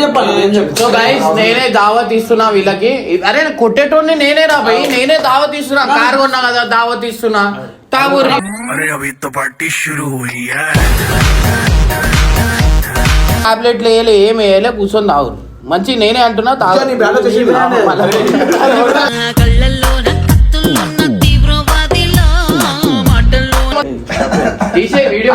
చెప్పాలి so guys నేనే దావత్ ఇస్తున్నా వీళ్ళకి. అరే కొట్టేటోని నేనే రా భయ్. నేనే దావత్ ఇస్తున్నా కార్ కొన్నా కదా దావత్ ఇస్తున్నా టాబ్లెట్లు వేయలే ఏమి వేయలే కూర్చొని తాగురు మంచి నేనే అంటున్నా తీసే వీడియో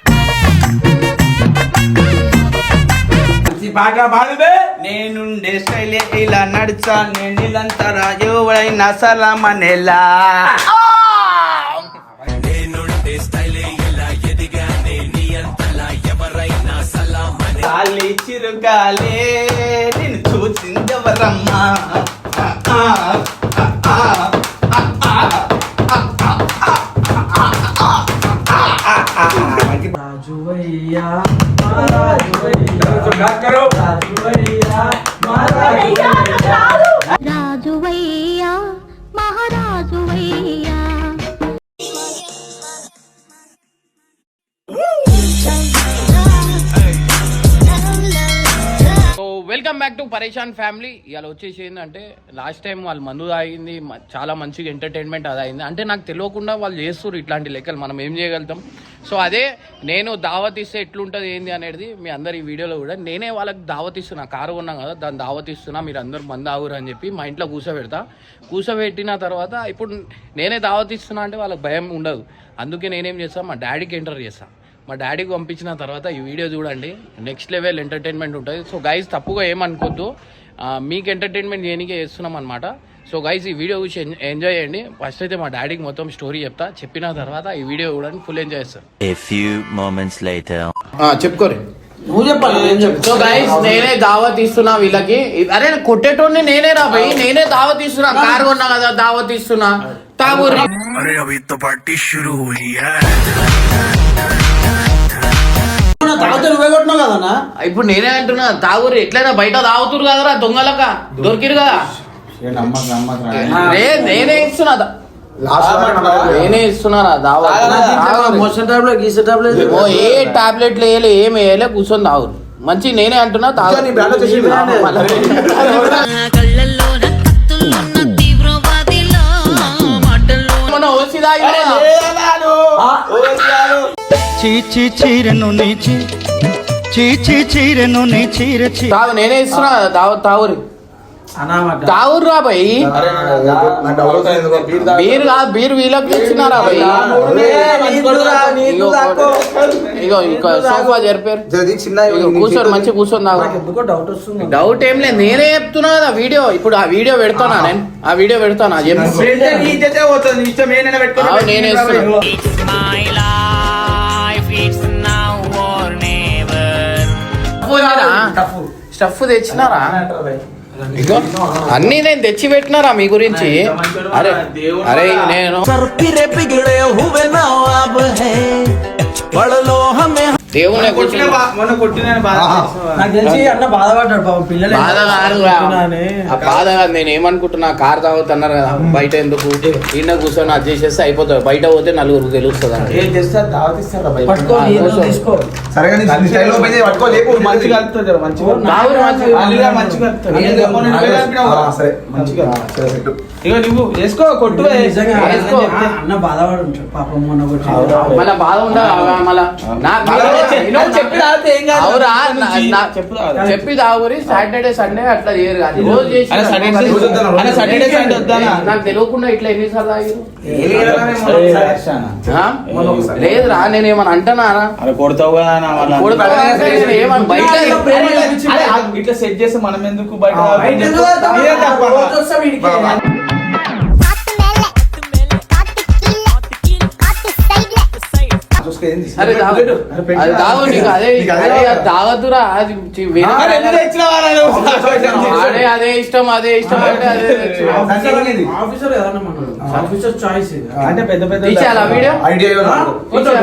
బాగా పాడువే నేనుండే స్టైలే ఇలా నడుచా నేను ఇలంతా రాజువైన సలమనెలా నేనుండే స్టైలే ఇలా ఎదిగానే నీ అంతలా ఎవరైనా సలమనే గాలి చిరుగాలే నేను చూసింది ఎవరమ్మా రాజువయ్యా రాజువయ్యా పరేషాన్ ఫ్యామిలీ ఇవాళ వచ్చేసి ఏంటంటే లాస్ట్ టైం వాళ్ళు మందు తాగింది చాలా మంచిగా ఎంటర్టైన్మెంట్ అది అయింది అంటే నాకు తెలియకుండా వాళ్ళు చేస్తారు ఇట్లాంటి లెక్కలు మనం ఏం చేయగలుగుతాం? సో అదే నేను దావత్ ఇస్తే ఎట్లుంటుంది ఏంది అనేది మీ అందరు ఈ వీడియోలో కూడా. నేనే వాళ్ళకి దావత్ ఇస్తున్నా కారు ఉన్నాం కదా దాన్ని దావత్ ఇస్తున్నా మీరు అందరు మందు ఆగురు అని చెప్పి మా ఇంట్లో కూర్చోబెడతా కూర్చోబెట్టిన తర్వాత ఇప్పుడు నేనే దావత్ ఇస్తున్నా అంటే వాళ్ళకి భయం ఉండదు. అందుకే నేనేం చేస్తాను మా డాడీకి ఎంటర్ చేస్తాను మా డాడీకి పంపించిన తర్వాత ఈ వీడియో చూడండి. నెక్స్ట్ లెవెల్ ఎంటర్టైన్మెంట్ ఉంటుంది. సో గైజ్ తప్పుగా ఏమనుకోద్దు. మీకు ఎంటర్టైన్మెంట్ చేయనికే చేస్తున్నాం అనమాట సో గైజ్ ఈ వీడియో చూసి ఎంజాయ్ చేయండి. ఫస్ట్ అయితే మా డాడీకి మొత్తం స్టోరీ చెప్తా. చెప్పిన తర్వాత ఈ వీడియో చూడండి. ఫుల్ ఎంజాయ్ చేస్తారు చెప్పుకోరే నువ్వు చెప్పాలి సో గైస్ నేనే దావత్ ఇస్తున్నా వీళ్ళకి. అరే కొట్టేటోడిని నేనే రా నేనే దావత్ ఇస్తున్నా కారు కొన్నా కదా దావత్ ఇస్తున్నా తాగూరు అరే అవి పార్టీ తాగితే నువ్వే కొట్టినావు కదన్నా? ఇప్పుడు నేనే అంటున్నా తాగురి ఎట్లయినా బయట తాగుతురు కదరా దొంగలక దొరికిరు కదా. నమ్మక నమ్మక నే- నేనే ఇస్తున్నా దా- నేనే ఇస్తున్నారా దావా మోషన్ టాబ్లెట్ గీసే టాబ్లెట్ ఓ ఏ టాబ్లెట్లు వేయలే ఏం వేయలే కూర్చొని తాగురు మంచి నేనే అంటున్నా తాగు. చీచి చీరను నీచి చీచి చీరను నీ చీర చీ తాగు నేనే ఇస్తున్నా తాగురి అనామట తాగురు రా భయ్ బీర్ కా బీర్ వీళ్ళకి ఇచ్చినారా భయ్ ఇగో ఇక సోఫా జరిపారు ఇగో కూర్చోండి మంచి కూర్చొని తాగు డౌట్ వస్తుంది డౌట్ ఏం లేదు నేనే చెప్తున్నా కదా వీడియో ఇప్పుడు ఆ వీడియో పెడతానా నేను ఆ వీడియో పెడతానా నేనే ఇస్తున్నా స్టఫ్ తెచ్చినారా? ఇగో అన్ని నేను తెచ్చి పెట్టినారా మీ గురించి? అరే అరే నేను దేవునే మొన్న కొట్టిన నాకు తెలిసి అన్న బాధపడ్డాడు పాపం. పిల్లలు బాధ కాదు రా. ఆ బాధ కాదు నేను ఏమనుకుంటున్నా కార్ తాగుతున్నారు కదా బయట ఎందుకు? ఈయన కూర్చొని అది చేసేస్తే అయిపోతుంది బయట పోతే నలుగురు తెలుస్తుంది అని. ఏం చేస్తారు? నువ్వే వేసుకో కొట్టు. అన్న బాధపడి పాపం మొన్న మళ్ళా బాధ ఉండదు మళ్ళా నాకు నువ్వు చెప్పి తాగురి సాటర్డే సండే అట్లా చేయరు రోజు సాటర్డే సాటర్డే సండే వద్దానా నాకు తెలియకుండా ఇట్లా ఎన్నిసార్లు తాగిరు అరే ఆ? లేదురా నేను ఏమన్నా అంటున్నారా కొడతావు ఇట్లా సెట్ చేస్తే మనం ఎందుకు బయట అదే ఇష్టం అదే ఇష్టం అంటే అదే. Officer officer choice. అంటే పెద్ద పెద్ద తీసేయాలా వీడియో? ఐడియా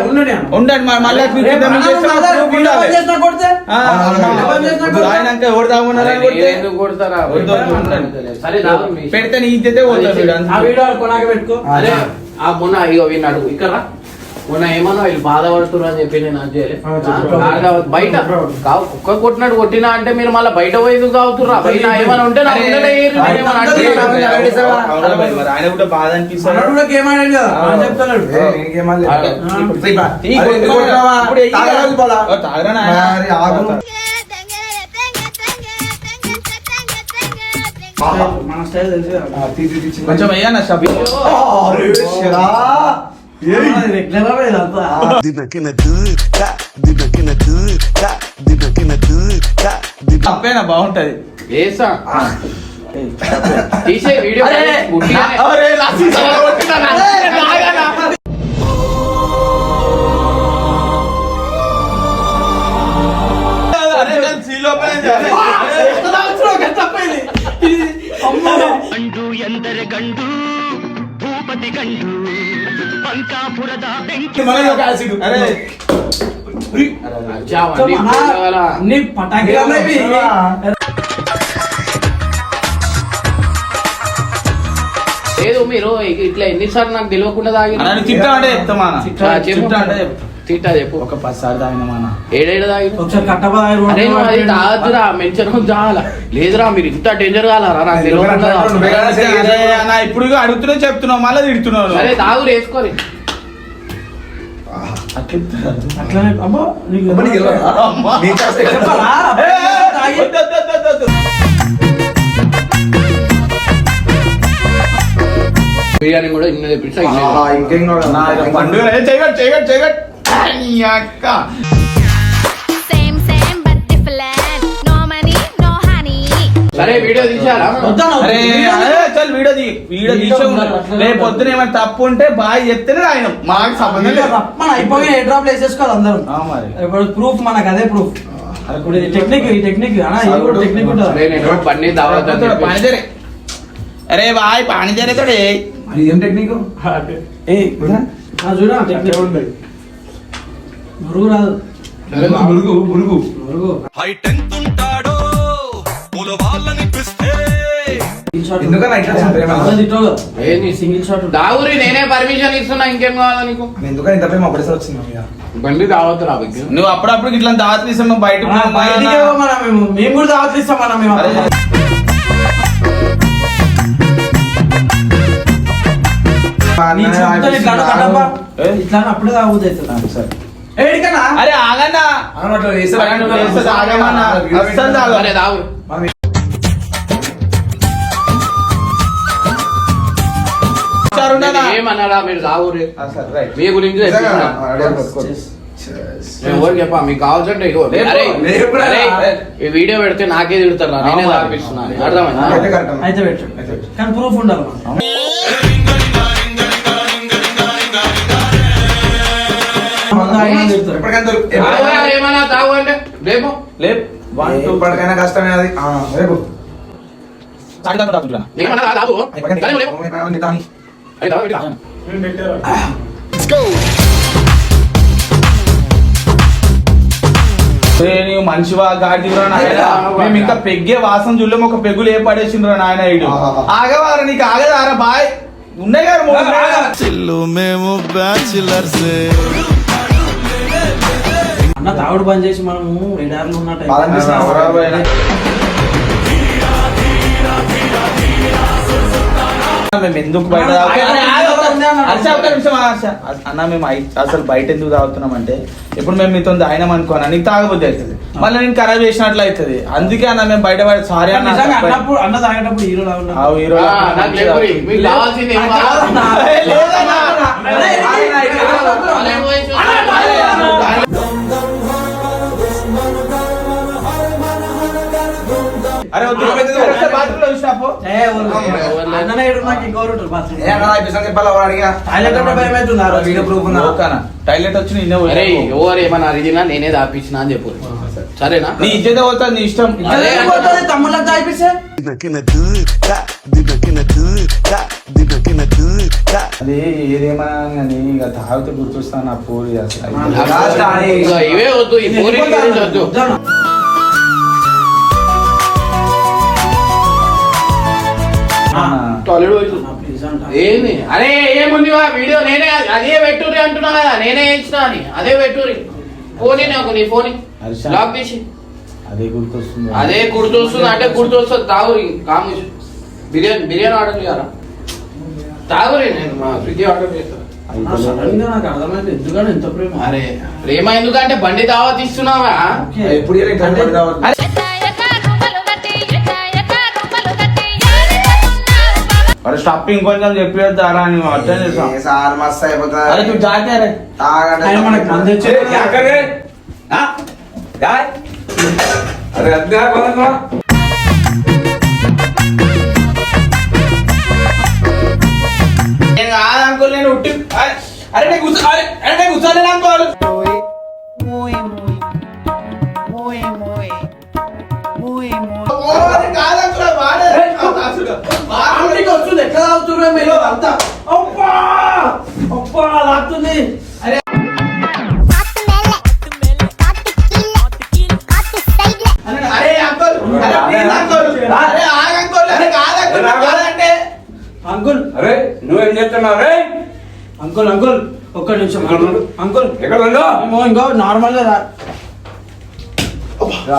ఉండండి. ఉండండి మళ్ళీ కొడతారా. పెడితే నీ ఇద్దతే అంతే. ఆ వీడియో కొనాక పెట్టుకో. అరే ఆ మొన్న ఇగో విన్నాడు ఇక్కడ. మొన్న ఏమన్నా వీళ్ళు బాధపడుతున్నారు అని చెప్పి నేను అది కావద్దు. బయట కుక్క కొట్టినాడు కొట్టినా అంటే మీరు మళ్ళీ బయట పోయి ఎందుకు కావుతుర్రా బయట ఏమైనా ఉంటే నాకు. మన స్టైల్ తెలుసు. కొంచెం అయ్యా షబ్బి. అరే, తప్పేనా? బాగుంటది. వేసా తీసే వీడియో అరే, గుడ్డిగానే. అరే, పతి గంటు పంకాపురద లేదు మీరు ఇట్లా ఎన్నిసార్లు నాకు తెలియకుండా తాగి తిట్టా చెప్పు. ఒక పది సార్లు తాగిన ఏడేడు తాగి తాగదురా మెన్షన్ చాల లేదురా మీరు ఇంత డేంజర్ కాలరా? నాకు తెలియకుండా ఇప్పుడు అడుగుతున్నా చెప్తున్నావు మళ్ళీ తిడుతున్నావు సరే తాగు వేసుకోరి అట్లనే అబ్బో నీకు అమ్మ, నీకు తెలియదా? అమ్మా. నీ చేస్తే చెప్పాలా? ఏ, ఏ, తాగి- వద్దు, వద్దు, వద్దు, వద్దు. బిర్యానీ కూడా ఇన్ని తెప్పిస్తా ఇన్ని ఆ, ఇంకేం కావాలి? నా ఇక పండుగ చేయగట్ చేయగట్ చేయగట్ అక్క సరే వీడియో తీసారా వద్దన్న, అరే వీడియో అరే చల్ వీడియో తీ వీడియో వీడియో తీసే ఉండాలి, అట్లనే రేపు పొద్దున ఏమైనా తప్పు ఉంటే బాగా చెప్తేనే ఆయన మాకు సంబంధం లేదు. రప్పన అయిపోయి ఏ డ్రాప్ వేసేసుకోవాలి అందరం. ఆ, మరి. ఇప్పుడు ప్రూఫ్ మనకు అదే ప్రూఫ్ టెక్నిక్ ఈ టెక్నిక్ టెక్నిక్ అరే బాయ్ పానిజరే తోడే. మరి ఏం టెక్నిక్ ఆ, చూడు టెక్నిక్ మురుగు రాదు. మురుగు మురుగు. మురుగు. ఎందుకన్నా ఇట్లా ప్రేమ? సింగిల్ షాట్ దావురి నేనే పర్మిషన్ ఇస్తున్నా ఇంకేం కావాలా నీకు? ఎందుకని ఇంత ప్రేమ? ఒకటేసారి వచ్చింది మీద బండి దావత్ రా. నువ్వు అప్పుడప్పుడు ఇట్లా దావత్ తీసాము బయట మేము. కూడా దావత్ ఇస్తాం మనం మేము. ఇట్లా అప్పుడే తాగుతుంది సరే. ఏడికన్నా? అరే ఆగన్నా. అస్సలు? ఏమన్నారా మీరు దావురి ఆ, సరే, రైట్. మీ గురించి ఎవరికి చెప్పా? మీకు కావాల్సింటే ఈ వీడియో పెడితే నాకే తిడతారు నేనే అర్థమైందా? అయితే కరెక్ట్. అయితే పెట్టు. కానీ ప్రూఫ్ ఉండాలి తాగు అంటే రేపు లేప్. ఎప్పటికైనా కష్టమే అది. రేపు. ఏమన్నా తాగు నీవు నాయన? మేము ఇంకా పెగ్గే వాసన చూడలేము ఒక పెగ్గులు ఏ పడేసిండ్రా నాయన ఇడు ఆహా. ఆగవారా నీకు ఆగదారా బాయ్. ఉన్నాయి గారు మూడు అన్న తాగుడు బంద్ చేసి మనము ఎడార్లు ఉన్నట్టు. మేము ఎందుకు బయట. అన్న మేము ఐ- అసలు బయట ఎందుకు తాగుతున్నాం అంటే ఇప్పుడు మేము మీతో తాగినాం అనుకోనా నీకు తాగబుద్ధి అవుతుంది మళ్ళీ నేను ఖరాబ్ చేసినట్లు అవుతుంది అందుకే అన్న మేము బయట పడి సారీ అన్న అన్న తాగేటప్పుడు హీరో హీరో అంటే భయం అవుతుంది ఆ రోజు. Video proof? ఓకేనా? టాయిలెట్ వచ్చి నిన్నే అరే ఏమన్నా నేనే దాపించిన అని చెప్పు. సరేనా? నీ ఇజ్జత పోతుంది నీ ఇష్టం. ఇద్దరు అదే పోతుంది, తమ్ముళ్ళకి తాగిపిస్తే అది ఏదేమన్నా కానీ ఇక తాగితే గుర్తొస్తాను నా పూరి ఇవే వద్దు ఈ పూరి వద్దు. ఏంది అరే ఏముంది వా? వీడియో నేనే అదే పెట్టురి అంటున్నా కదా. నేనే ఇచ్చిన అని. అదే పెట్టురి ఫోన్ నాకు నీ ఫోన్. లాక్ తీసి అదే గుర్తొస్తుంది. అదే గుర్తొస్తుంది. అంటే గుర్తొస్తుంది. తాగురి కాము బిర్యానీ బిర్యానీ ఆర్డర్ చేయాలా? తాగురి నేను మా స్విగ్గీ ఆర్డర్ చేస్తాను ఎంత ప్రేమ? అరే ప్రేమ ఎందుకంటే బండి దావత్ ఇస్తున్నావా ఎప్పుడు స్టఫ్ ఇంకొంచెం చెప్పేది అలా అని అర్థం చేసాం సార్ మస్తు అయిపోతుంది అరే నువ్వు జాకారే తాగండి. మనకు మంది వచ్చే జాకారే అరే అద్దా కొనకో నేను కాదనుకోలే నేను ఉట్టి అరే నేను అనుకోవాలి వస్తుంది. ఎట్లా మీరు అంతా. అబ్బా! అబ్బా లాగుతుంది అరే. అరే అంకుల్. అరే అంకుల్. అరే అంకుల్. అరే అంకుల్ కాదంటే. అంకుల్. అరే నువ్వేం చేస్తున్నావు? రే అంకుల్ అంకుల్. ఒక్క నిమిషం ఉండు. అంకుల్. ఎక్కడ మేము ఇంకో నార్మల్గా రా- రా,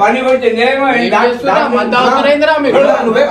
పని కొట్టి నేనేమో? నువ్వే.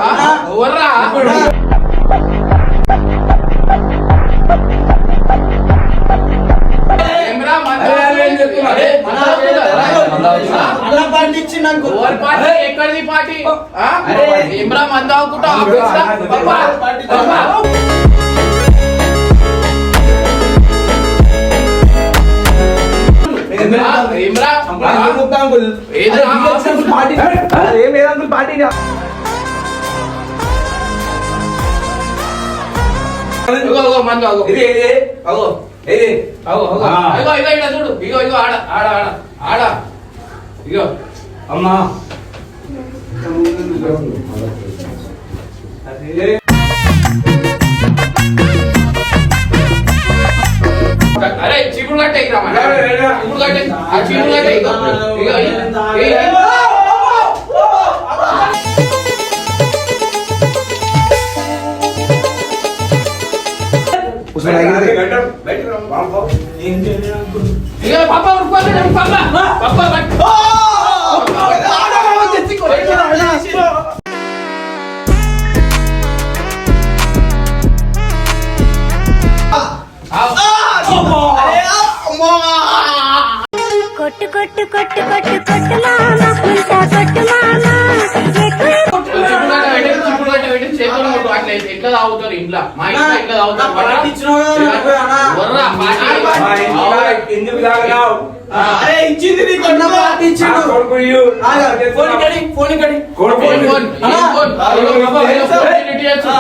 అగో ఇది అగో అగో ఆ. ఇగో ఇగో ఇక్కడ చూడు. ఇగో ఇగో ఆడ ఆడ ఆడ ఆడ. ఇగో అమ్మా. అరే చీపురు కట్టే. చీపురు కట్టే ఆ చీపురు కట్టే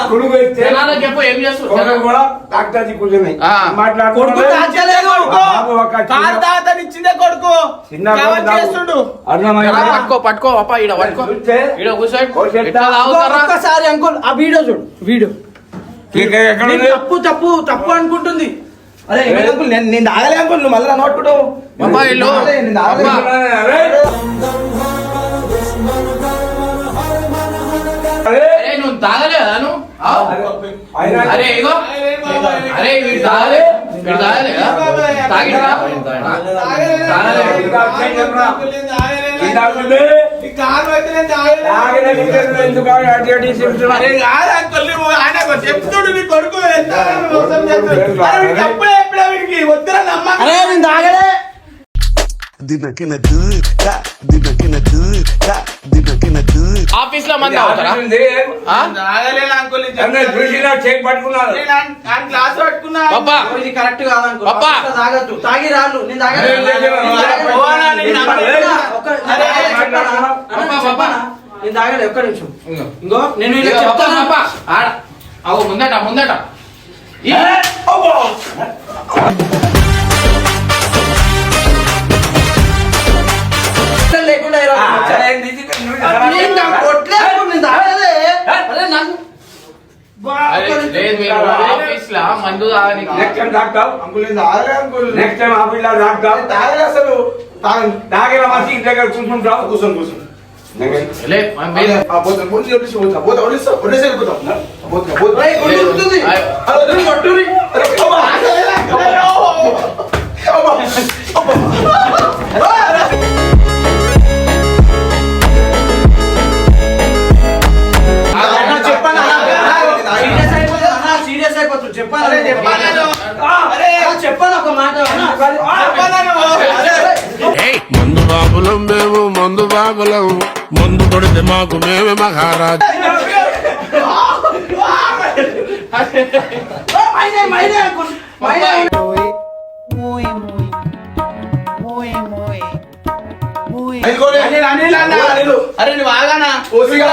కొడుకు ఇస్తే జనాలకు చెప్పు ఏం చేస్తారు? కొడుకు కూడా డాక్టర్ కూర్చొని ఆ. కొడుకు చిన్న- పట్టుకో పట్టుకో అప్ప పట్టుకో. ఒక్కసారి అంకుల్ వీడియో చూడు వీడియో? తప్పు తప్పు తప్పు అనుకుంటుంది. అరే అంకుల్ నేను నేను తాగలే అంకుల్ నువ్వు మళ్ళీ నోట్టుడు తాగలేదా నువ్వు అరే ఇగో అరే వీడు తాగలే మీరు తాగలేదా? తాగిరా? చెప్తుడు నీ కొడుకు వీడికి అప్పుడే ఎప్పుడే వీడికి వద్దురా నమ్మకం. అరే వీడు తాగలే ఆఫీస్లో మంది అవుతారా చెక్ పట్టుకున్నాను గ్లాస్ పట్టుకున్నా. కరెక్ట్ కాదు అనుకో పప్పా. తాగద్దు. తాగి రాళ్ళు నేను. నేను తాగను. పోవాలా? నేను. ఒక్క- నిమిషం. ఇంకో చెప్తాను. ఆడ. ముందట ముందట. లేకుండా మందు నెక్స్ట్ టైం తాగుతావు నెక్స్ట్ టైం ఆఫీస్లో తాగుతావు తాగలే అసలు తాగిన మనిషి ఇంటి దగ్గర కూర్చుంటావు కూర్చొని కూర్చొని లే, ఒక మాట. నేను. అరే. మందు బాబులం మేము మందు బాబులం మందు కొడితే మాకు మేమే మహారాజు. అరే నువ్వు ఆగానా? ఓసిగా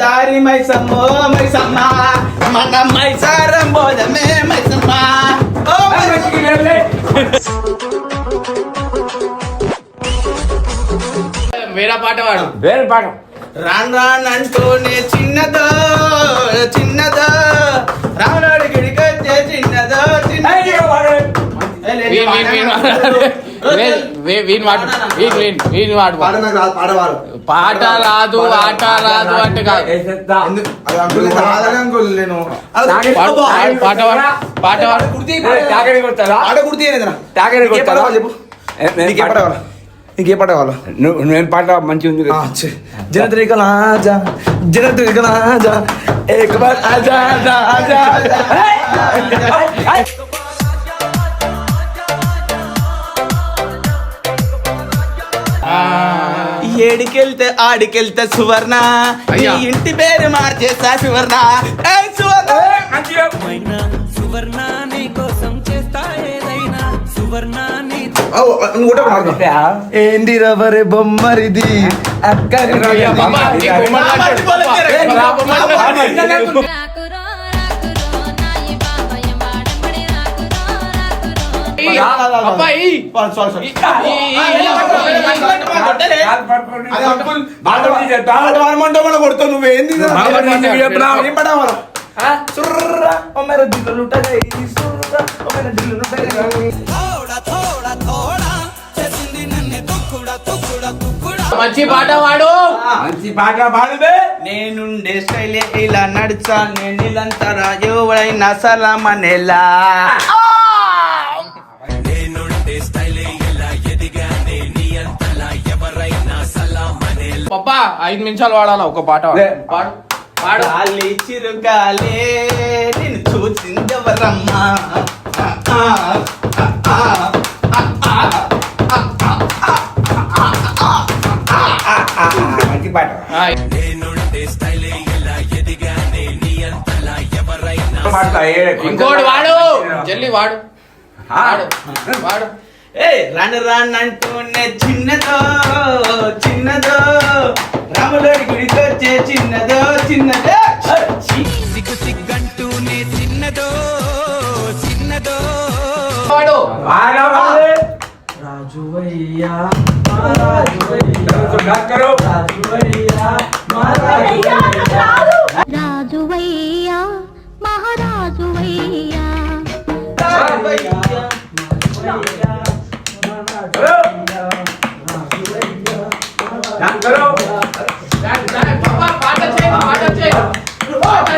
దారి మైసమ్మో మైసమ్మ మన మైసారం బోధమే మైసమ్మ ఓ మైసమ్మ. వేరే పాట వాడు. వేరే పాఠం రాన్ రాన్ అంటూనే చిన్నదో చిన్నదో. రాములోడి గిడికి వచ్చే చిన్నదో. పాట రాదు పాట ఆట రాదు అంటే కాదు. పాట పాట- పాట పాట వాడు తాగని కొడతారా పాట పాట చెప్పు నీకే పాట కావాలా? నువ్వు నేను పాట మంచిగా ఉంది కదా. జనత్రిక ఆజా జనత్రిక ఆజా ఏక్ బార్ ఆజా ఆజా ఆజా. ఏడికెళ్తే ఆడికెళ్తే సువర్ణ. ఈ. ఇంటి పేరు మార్చేస్తా సువర్ణ. ఏ సువర్ణ. ఈ. ఈ, ఈ, ఈ, కొడుతావు నువ్వేంది సుర్రా దిల్లు సుర్రా దిల్లు మంచి పాట వాడు మంచి పాట పాడుదే నేనుండే స్టైల్ ఇలా నడిచా నేను నిలంతరా ఎవడైనా సలామనేలా పప్పా ఐదు నిమిషాలు వాడాలా ఒక పాట. పాడు. పాడు. గాలి చిరుగాలే నేను చూసింది పాట ఇంకోటి వాడు జల్లి వాడు. వాడు వాడు. ఏ రాను రాను అంటూనే చిన్నదో చిన్నదో. రాములోడి గుడికి వచ్చే చిన్నదో చిన్నదో. సిగ్గు సిగ్గంటూనే చిన్నదో చిన్నదో వాడు. రాజువయ్యా రాజువయ్యా మహారాజువయ్యా. పాట చేయి పాట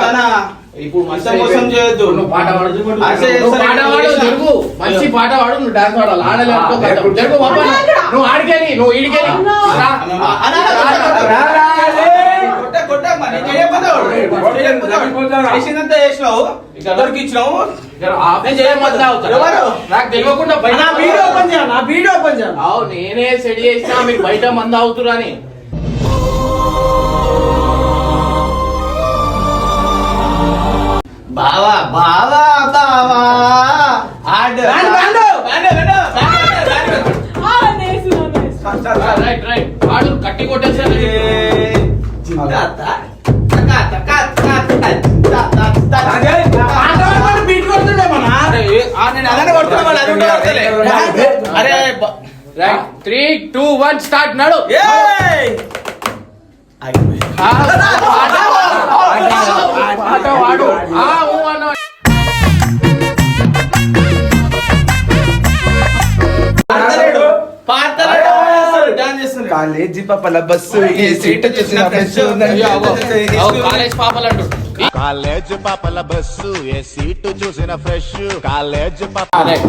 అయినా? ఇప్పుడు మోసం చేయొద్దు. నువ్వు పాట పాడు అసలు నువ్వు పాట పాడు జరుగు. మంచి పాట పాడు నువ్వు డాన్స్ పాడాలి. ఆడలే అనుకో కథ. జరుగు బాబా నువ్వు ఆడికెళ్ళి నువ్వు ఈడికెళ్ళి రా. కొట్ట, కొట్ట, మరి నేను చెప్పదు. చేసినంత చేసినావు. ఎవరికి ఇచ్చినావు? నేను చేయమని తాగుతా. ఎవరు? నాకు తెలియకుండా బయట నా వీడియో ఓపెన్ చేయాలి నా వీడియో ఓపెన్ చేయాలి. అవు నేనే సెట్ చేసినా మీరు బయట మంది అవుతురని బావా బావా బావా. ఆడు. Right right. వాడు కట్టి కొట్టేసాడు. త్రీ టూ వన్ స్టార్ట్ నడు. కాలేజీ పాపల బస్సు ఈ సీట్ చూసిన కాలేజ్ పాపలు కాలేజ్ పాపల బస్సు ఏ సీటు చూసిన ఫ్రెష్. కాలేజ్ పాప రైట్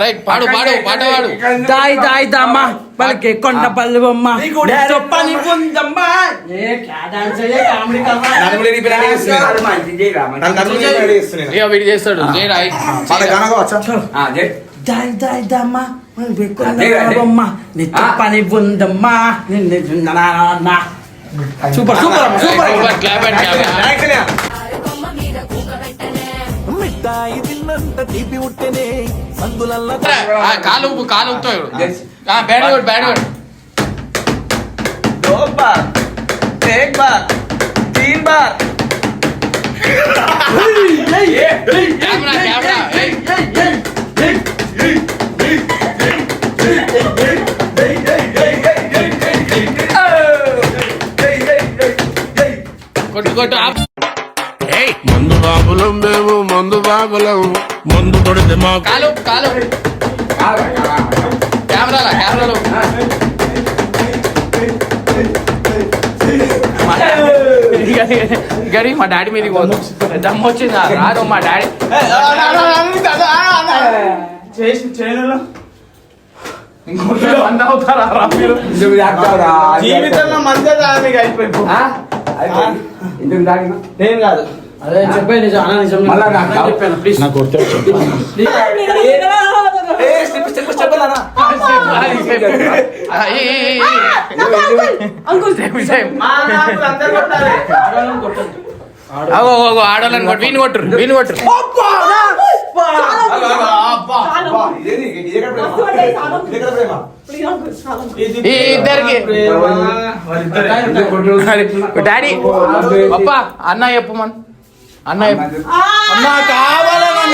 రైట్ పాడు పాడు పాట పాడు దాయ్ దాయ్ దమ్మా పలికే కొండ పల్లి బొమ్మ చెప్పని ఉందమ్మా వీడు చేస్తాడు. జై రాయ్. పాట కనుకోవచ్చా? దాయ్ దాయ్ దమ్మా పలికే కొండ బొమ్మ నీ చెప్పని ఉందమ్మా నిన్ను సూపర్ సూపర్ అమ్మ, super. Super. Clap and clap. Actually ఆ, కాలు ఊపు, కాలు ఊపుతాడు ఆ బ్యాడ్ గుడ్ బ్యాడ్ గుడ్ दो बार एक बार तीन बार కెమెరా కెమెరా ఏయ్. కొట్టు కొట్టు బాబులం మేము మందు బాబులం మందు కొడితే మాకు కాలు కాలు. కెమెరాలా కెమెరాలో. గడి మా డాడీ మీదకి పోదు. దమ్ము వచ్చింది? రాదు మా డాడీ. జీవితంలో మందే దానికి అయిపోయి నేను కాదు. అదే చెప్పే నిజం అన్న నిజం చెప్పాను ప్లీజ్ మా నాకు అందరు కొట్టాలి ఆడోళ్ళని కొట్టు వీని కొట్టురు వీని కొట్టురు ఇద్దరికి. డాడీ అప్ప అన్న చెప్పు మన. అన్న అన్న కావాలన్నా